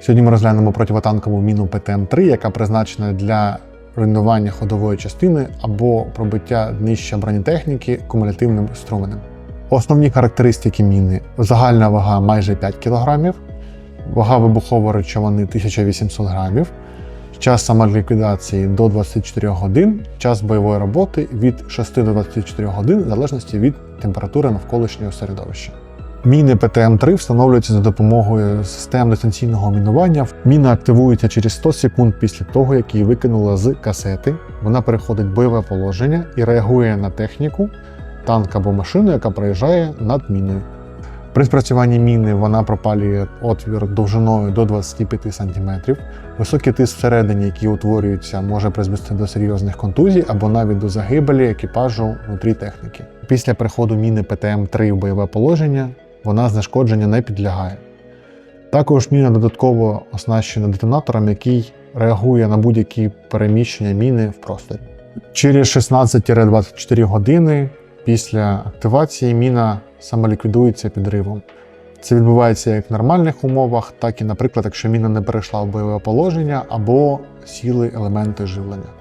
Сьогодні ми розглянемо противотанкову міну ПТМ-3, яка призначена для руйнування ходової частини або пробиття днища бронетехніки кумулятивним струменем. Основні характеристики міни: загальна вага майже 5 кг, вага вибухової речовини 1800 грамів, час самоліквідації до 24 годин, час бойової роботи від 6 до 24 годин, в залежності від температури навколишнього середовища. Міни ПТМ-3 встановлюються за допомогою систем дистанційного мінування. Міна активується через 100 секунд після того, як її викинула з касети. Вона переходить в бойове положення і реагує на техніку, танк або машину, яка проїжджає над міною. При спрацюванні міни вона пропалює отвір довжиною до 25 см. Високий тиск всередині, який утворюється, може призвести до серйозних контузій або навіть до загибелі екіпажу внутрі техніки. Після приходу міни ПТМ-3 в бойове положення вона знешкодження не підлягає. Також міна додатково оснащена детонатором, який реагує на будь-які переміщення міни в просторі. Через 16-24 години після активації міна самоліквідується підривом. Це відбувається як в нормальних умовах, так і, наприклад, якщо міна не перейшла в бойове положення або сіли елементи живлення.